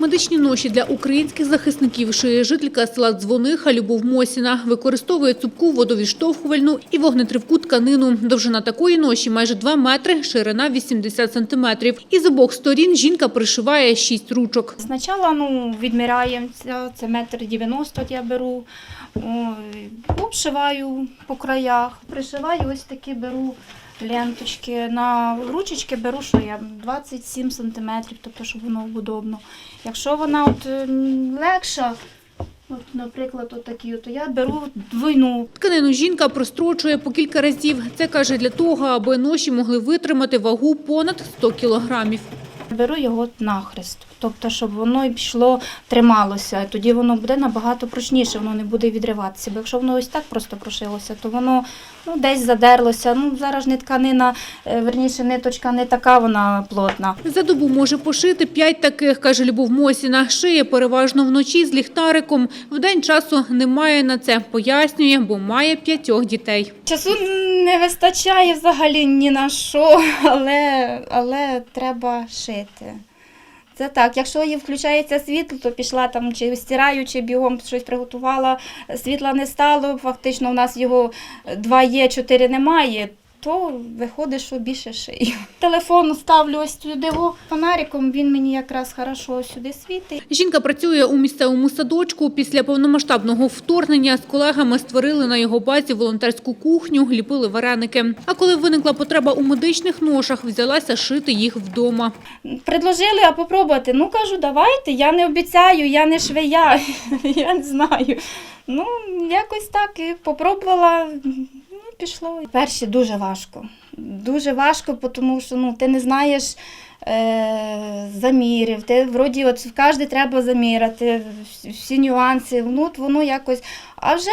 Медичні ноші для українських захисників шиє жителька села Дзвониха Любов Мосіна. Використовує цупку водовідштовхувальну і вогнетривку тканину. Довжина такої ноші майже 2 метри, ширина 80 сантиметрів. І з обох сторін жінка пришиває 6 ручок. Спочатку ну, відміряємо, це, метр 90 я беру, обшиваю по краях, пришиваю ось такі беру ленточки. На ручечки беру, що я 27 сантиметрів, тобто, щоб воно удобно. Якщо вона от легша, от, наприклад, от то я беру двойну. Тканину жінка прострочує по кілька разів. Це каже для того, аби ноші могли витримати вагу понад 100 кілограмів. Беру його нахрест, тобто, щоб воно і пішло, трималося. Тоді воно буде набагато прочніше, воно не буде відриватися. Бо якщо воно ось так просто прошилося, то воно ну, десь задерлося. Ну, зараз не тканина, е, верніше, ниточка не така вона плотна. За добу може пошити п'ять таких, каже Любов Мосіна. Шиє переважно вночі з ліхтариком. Вдень часу немає на це, пояснює, бо має п'ятьох дітей. Часу не вистачає взагалі ні на що, але, але треба шити. Це так, якщо їй включається світло, то пішла там чи стираю, чи бігом щось приготувала, світла не стало, фактично у нас його два є, чотири немає, то виходить, що більше шию. Телефон ставлю ось сюди фонариком, він мені якраз хорошо сюди світить. Жінка працює у місцевому садочку. Після повномасштабного вторгнення з колегами створили на його базі волонтерську кухню, ліпили вареники. А коли виникла потреба у медичних ношах, взялася шити їх вдома. Предложили, а попробувати. Ну кажу, давайте. Я не обіцяю, я не швея, я не знаю. Ну, якось так і попробувала. Пішло. Перші дуже важко. Дуже важко, тому що ну, ти не знаєш е, замірів. Ти вроді от кожен треба заміряти, всі- всі нюанси. Ну, от воно якось. А вже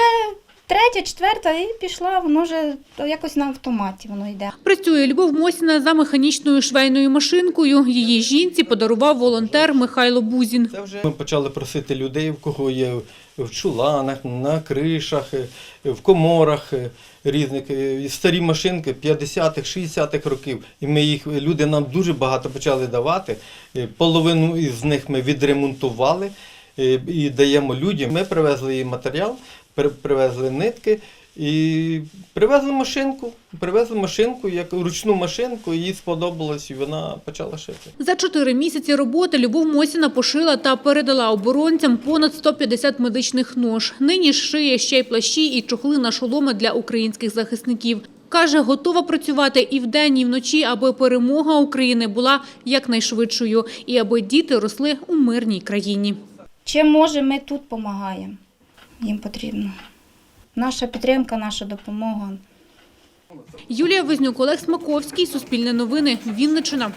третя, четверта і пішла, воно вже якось на автоматі воно йде. Працює Любов Мосіна за механічною швейною машинкою. Її жінці подарував волонтер Михайло Бузін. Це вже ми почали просити людей, в кого є в чуланах, на кришах, е, в коморах е, різних е, старі машинки 50-х, 60-х років. І ми їх люди нам дуже багато почали давати. Половину із них ми відремонтували і даємо людям. Ми привезли їм матеріал, привезли нитки. І привезли машинку, привезли машинку, як ручну машинку, їй сподобалось, і вона почала шити. За чотири місяці роботи Любов Мосіна пошила та передала оборонцям понад 150 медичних нож. Нині ж шиє ще й плащі і чохли на шоломи для українських захисників. Каже, готова працювати і вдень, і вночі, аби перемога України була якнайшвидшою і аби діти росли у мирній країні. Чим може, ми тут допомагаємо. Їм потрібно. Наша підтримка, наша допомога. Юлія Вознюк, Олег Смаковський, Суспільне новини, Вінниччина.